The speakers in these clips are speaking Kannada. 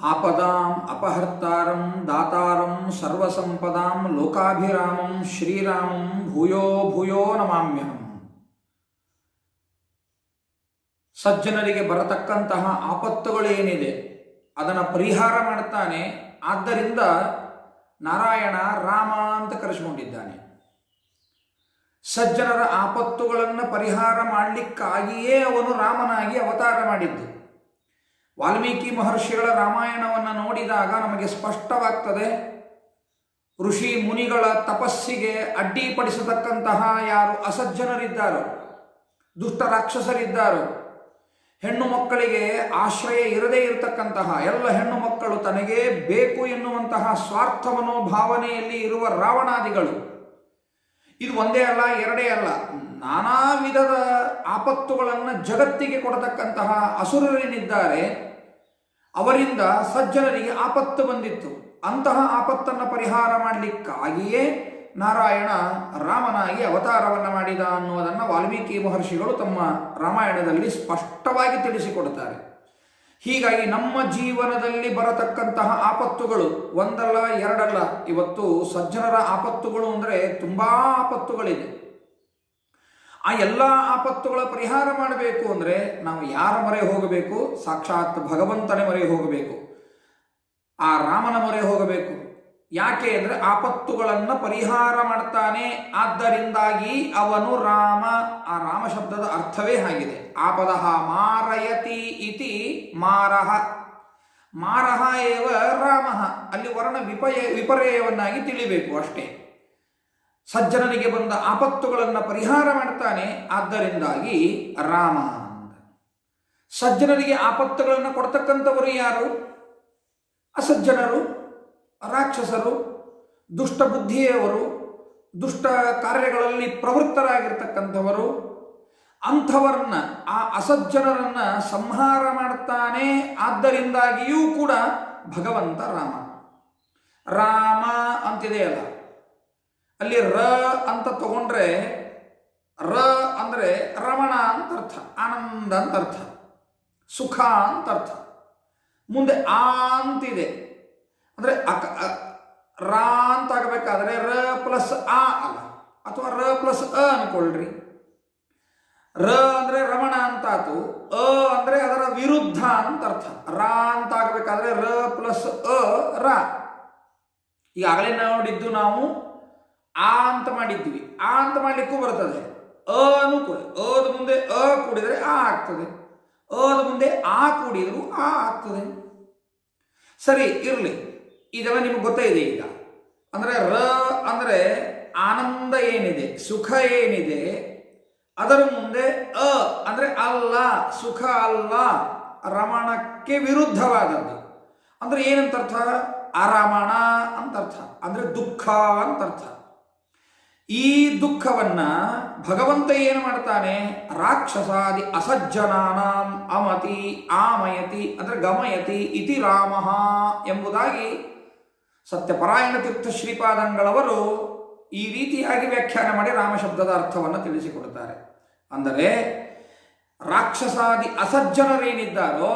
ಆಪದಾಂ ಅಪಹರ್ತಾರಂ ದಾತಾರಂ ಸರ್ವಸಂಪದಾಂ ಲೋಕಾಭಿರಾಮಂ ಶ್ರೀರಾಮಂ ಭೂಯೋ ಭೂಯೋ ನಮಾಮ್ಯಹಂ. ಸಜ್ಜನರಿಗೆ ಬರತಕ್ಕಂತಹ ಆಪತ್ತುಗಳೇನಿದೆ, ಅದನ್ನು ಪರಿಹಾರ ಮಾಡ್ತಾನೆ, ಆದ್ದರಿಂದ ನಾರಾಯಣ ರಾಮ ಅಂತ ಕರೆಸಿಕೊಂಡಿದ್ದಾನೆ. ಸಜ್ಜನರ ಆಪತ್ತುಗಳನ್ನು ಪರಿಹಾರ ಮಾಡಲಿಕ್ಕಾಗಿಯೇ ಅವನು ರಾಮನಾಗಿ ಅವತಾರ ಮಾಡಿದ್ದು. ವಾಲ್ಮೀಕಿ ಮಹರ್ಷಿಗಳ ರಾಮಾಯಣವನ್ನು ನೋಡಿದಾಗ ನಮಗೆ ಸ್ಪಷ್ಟವಾಗ್ತದೆ, ಋಷಿ ಮುನಿಗಳ ತಪಸ್ಸಿಗೆ ಅಡ್ಡಿಪಡಿಸತಕ್ಕಂತಹ ಯಾರು ಅಸಜ್ಜನರಿದ್ದಾರೋ, ದುಷ್ಟ ರಾಕ್ಷಸರಿದ್ದಾರೋ, ಹೆಣ್ಣು ಮಕ್ಕಳಿಗೆ ಆಶ್ರಯ ಇರದೇ ಇರತಕ್ಕಂತಹ, ಎಲ್ಲ ಹೆಣ್ಣು ಮಕ್ಕಳು ತನಗೇ ಬೇಕು ಎನ್ನುವಂತಹ ಸ್ವಾರ್ಥ ಮನೋಭಾವನೆಯಲ್ಲಿ ಇರುವ ರಾವಣಾದಿಗಳು, ಇದು ಒಂದೇ ಅಲ್ಲ, ಎರಡೇ ಅಲ್ಲ, ನಾನಾ ವಿಧದ ಆಪತ್ತುಗಳನ್ನು ಜಗತ್ತಿಗೆ ಕೊಡತಕ್ಕಂತಹ ಅಸುರರೇನಿದ್ದಾರೆ. ಅವರಿಂದ ಸಜ್ಜನರಿಗೆ ಆಪತ್ತು ಬಂದಿತ್ತು. ಅಂತಹ ಆಪತ್ತನ್ನು ಪರಿಹಾರ ಮಾಡಲಿಕ್ಕಾಗಿಯೇ ನಾರಾಯಣ ರಾಮನಾಗಿ ಅವತಾರವನ್ನು ಮಾಡಿದ ಅನ್ನುವುದನ್ನು ವಾಲ್ಮೀಕಿ ಮಹರ್ಷಿಗಳು ತಮ್ಮ ರಾಮಾಯಣದಲ್ಲಿ ಸ್ಪಷ್ಟವಾಗಿ ತಿಳಿಸಿಕೊಡುತ್ತಾರೆ. ಹೀಗಾಗಿ ನಮ್ಮ ಜೀವನದಲ್ಲಿ ಬರತಕ್ಕಂತಹ ಆಪತ್ತುಗಳು ಒಂದಲ್ಲ ಎರಡಲ್ಲ, ಇವತ್ತು ಸಜ್ಜನರ ಆಪತ್ತುಗಳು ಅಂದರೆ ತುಂಬ ಆಪತ್ತುಗಳಿದೆ. ಆ ಎಲ್ಲ ಆಪತ್ತುಗಳ ಪರಿಹಾರ ಮಾಡಬೇಕು ಅಂದರೆ ನಾವು ಯಾರ ಮೊರೆ ಹೋಗಬೇಕು? ಸಾಕ್ಷಾತ್ ಭಗವಂತನ ಮೊರೆ ಹೋಗಬೇಕು. ಆ ರಾಮನ ಮೊರೆ ಹೋಗಬೇಕು. ಯಾಕೆ ಅಂದರೆ ಆಪತ್ತುಗಳನ್ನು ಪರಿಹಾರ ಮಾಡ್ತಾನೆ. ಆದ್ದರಿಂದಾಗಿ ಅವನು ರಾಮ. ಆ ರಾಮ ಶಬ್ದದ ಅರ್ಥವೇ ಆಗಿದೆ ಆಪದ ಮಾರಯತಿ ಇತಿ ಮಾರಹ. ಮಾರಹ ಏವ ರಾಮ. ಅಲ್ಲಿ ವರ್ಣ ವಿಪಯ ವಿಪರ್ಯಯವನ್ನಾಗಿ ತಿಳಿಬೇಕು ಅಷ್ಟೇ. ಸಜ್ಜನನಿಗೆ ಬಂದ ಆಪತ್ತುಗಳನ್ನು ಪರಿಹಾರ ಮಾಡ್ತಾನೆ. ಆದ್ದರಿಂದಾಗಿ ರಾಮ ಸಜ್ಜನರಿಗೆ ಆಪತ್ತುಗಳನ್ನು ಕೊಡ್ತಕ್ಕಂಥವರು ಯಾರು? ಅಸಜ್ಜನರು, ರಾಕ್ಷಸರು, ದುಷ್ಟ ಬುದ್ಧಿಯವರು, ದುಷ್ಟ ಕಾರ್ಯಗಳಲ್ಲಿ ಪ್ರವೃತ್ತರಾಗಿರ್ತಕ್ಕಂಥವರು. ಅಂಥವರನ್ನ, ಆ ಅಸಜ್ಜನರನ್ನ ಸಂಹಾರ ಮಾಡ್ತಾನೆ. ಆದ್ದರಿಂದಾಗಿಯೂ ಕೂಡ ಭಗವಂತ ರಾಮ. ರಾಮ ಅಂತಿದೆಯಲ್ಲ. ಅಲ್ಲಿ ರ ಅಂತ ತಗೊಂಡ್ರೆ, ರ ಅಂದರೆ ರಮಣ ಅಂತ ಅರ್ಥ, ಆನಂದ ಅಂತ ಅರ್ಥ, ಸುಖ ಅಂತ ಅರ್ಥ. ಮುಂದೆ ಆ ಅಂತಿದೆ. ಅಂದರೆ ಅಕ ರ ಅಂತ ಆಗಬೇಕಾದ್ರೆ ರ ಪ್ಲಸ್ ಆ ಅಲ್ಲ. ಅಥವಾ ರ ಪ್ಲಸ್ ಅ ಅನ್ಕೊಳ್ರಿ. ರ ಅಂದರೆ ರಮಣ ಅಂತಾತು, ಅ ಅಂದರೆ ಅದರ ವಿರುದ್ಧ ಅಂತ ಅರ್ಥ. ರಾ ಅಂತ ಆಗಬೇಕಾದ್ರೆ ರ ಪ್ಲಸ್ ಅ, ರ. ಈಗಾಗಲೇ ನೋಡಿದ್ದು ನಾವು ಆ ಅಂತ ಮಾಡಿದ್ವಿ ಆ ಅಂತ ಮಾಡಲಿಕ್ಕೂ ಬರ್ತದೆ. ಅನು ಕೂಡ. ಅದ ಮುಂದೆ ಅ ಕೂಡಿದರೆ ಆ ಆಗ್ತದೆ. ಅದ ಮುಂದೆ ಆ ಕೂಡಿದರೂ ಆ ಆಗ್ತದೆ. ಸರಿ, ಇರಲಿ. ಇದೆಲ್ಲ ನಿಮಗೆ ಗೊತ್ತೇ ಇದೆ ಈಗ. ಅಂದರೆ ರ ಅಂದರೆ ಆನಂದ ಏನಿದೆ? ಸುಖ ಏನಿದೆ? ಅದರ ಮುಂದೆ ಅ ಅಂದರೆ ಅಲ್ಲ, ಸುಖ ಅಲ್ಲ, ರಮಣಕ್ಕೆ ವಿರುದ್ಧವಾದದ್ದು. ಅಂದರೆ ಏನಂತ ಅರ್ಥ ಅರಮಣ ಅಂತ ಅರ್ಥ ಅಂದರೆ ದುಃಖ ಅಂತ ಅರ್ಥ ಈ ದುಃಖವನ್ನ ಭಗವಂತ ಏನು ಮಾಡ್ತಾನೆ? ರಾಕ್ಷಸಾದಿ ಅಸಜ್ಜನಾನಾಂ ಅಮತಿ, ಆಮಯತಿ, ಅಂದರೆ ಗಮಯತಿ ಇತಿ ರಾಮ ಎಂಬುದಾಗಿ ಸತ್ಯಪರಾಯಣ ತೀರ್ಥ ಶ್ರೀಪಾದಂಗಳವರು ಈ ರೀತಿಯಾಗಿ ವ್ಯಾಖ್ಯಾನ ಮಾಡಿ ರಾಮ ಶಬ್ದದ ಅರ್ಥವನ್ನು ತಿಳಿಸಿಕೊಡುತ್ತಾರೆ. ಅಂದರೆ ರಾಕ್ಷಸಾದಿ ಅಸಜ್ಜನರೇನಿದ್ದಾರೋ,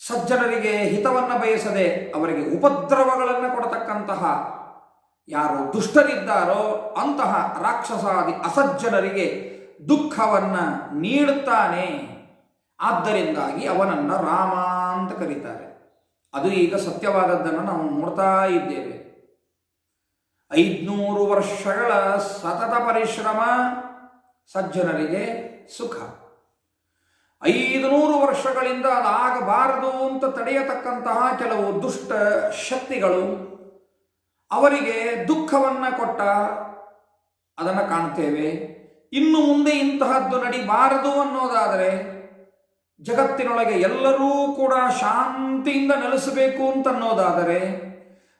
ಸಜ್ಜನರಿಗೆ ಹಿತವನ್ನು ಬಯಸದೆ ಅವರಿಗೆ ಉಪದ್ರವಗಳನ್ನು ಕೊಡತಕ್ಕಂತಹ ಯಾರು ದುಷ್ಟರಿದ್ದಾರೋ ಅಂತಹ ರಾಕ್ಷಸಾದಿ ಅಸಜ್ಜನರಿಗೆ ದುಃಖವನ್ನು ನೀಡುತ್ತಾನೆ. ಆದ್ದರಿಂದಾಗಿ ಅವನನ್ನು ರಾಮ ಅಂತ ಕರೀತಾರೆ. ಅದು ಈಗ ಸತ್ಯವಾದದ್ದನ್ನು ನಾವು ನೋಡ್ತಾ ಇದ್ದೇವೆ. ಐದ್ನೂರು ವರ್ಷಗಳ ಸತತ ಪರಿಶ್ರಮ, ಸಜ್ಜನರಿಗೆ ಸುಖ. ಐದುನೂರು ವರ್ಷಗಳಿಂದ ಅದಾಗಬಾರದು ಅಂತ ತಡೆಯತಕ್ಕಂತಹ ಕೆಲವು ದುಷ್ಟ ಶಕ್ತಿಗಳು ಅವರಿಗೆ ದುಃಖವನ್ನು ಕೊಟ್ಟ ಅದನ್ನು ಕಾಣ್ತೇವೆ. ಇನ್ನು ಮುಂದೆ ಇಂತಹದ್ದು ನಡಿಬಾರದು ಅನ್ನೋದಾದರೆ ಜಗತ್ತಿನೊಳಗೆ ಎಲ್ಲರೂ ಕೂಡ ಶಾಂತಿಯಿಂದ ನೆಲೆಸಬೇಕು ಅಂತ ಅನ್ನೋದಾದರೆ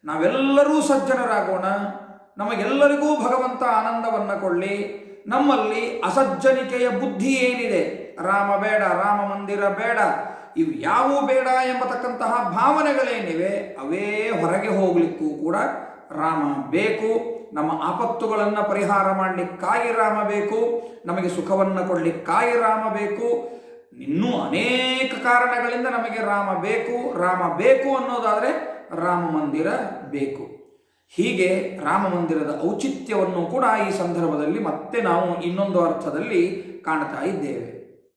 ನಾವೆಲ್ಲರೂ ಸಜ್ಜನರಾಗೋಣ. ನಮಗೆಲ್ಲರಿಗೂ ಭಗವಂತ ಆನಂದವನ್ನು ಕೊಳ್ಳಿ ನಮ್ಮಲ್ಲಿ ಅಸಜ್ಜನಿಕೆಯ ಬುದ್ಧಿ ಏನಿದೆ? ರಾಮ ಬೇಡ, ರಾಮ ಮಂದಿರ ಬೇಡ. ಇವು ಯಾವೂ ಬೇಡ ಎಂಬತಕ್ಕಂತಹ ಭಾವನೆಗಳೇನಿವೆ, ಅವೇ ಹೊರಗೆ ಹೋಗಲಿಕ್ಕೂ ಕೂಡ ರಾಮ ಬೇಕು. ನಮ್ಮ ಆಪತ್ತುಗಳನ್ನು ಪರಿಹಾರ ಮಾಡಲಿಕ್ಕಾಗಿ ರಾಮ ಬೇಕು. ನಮಗೆ ಸುಖವನ್ನು ಕೊಡಲಿಕ್ಕಾಗಿ ರಾಮ ಬೇಕು. ಇನ್ನೂ ಅನೇಕ ಕಾರಣಗಳಿಂದ ನಮಗೆ ರಾಮ ಬೇಕು. ರಾಮ ಬೇಕು ಅನ್ನೋದಾದರೆ ರಾಮ ಮಂದಿರ ಬೇಕು. ಹೀಗೆ ರಾಮ ಮಂದಿರದ ಔಚಿತ್ಯವನ್ನು ಕೂಡ ಈ ಸಂದರ್ಭದಲ್ಲಿ ಮತ್ತೆ ನಾವು ಇನ್ನೊಂದು ಅರ್ಥದಲ್ಲಿ ಕಾಣ್ತಾ ಇದ್ದೇವೆ.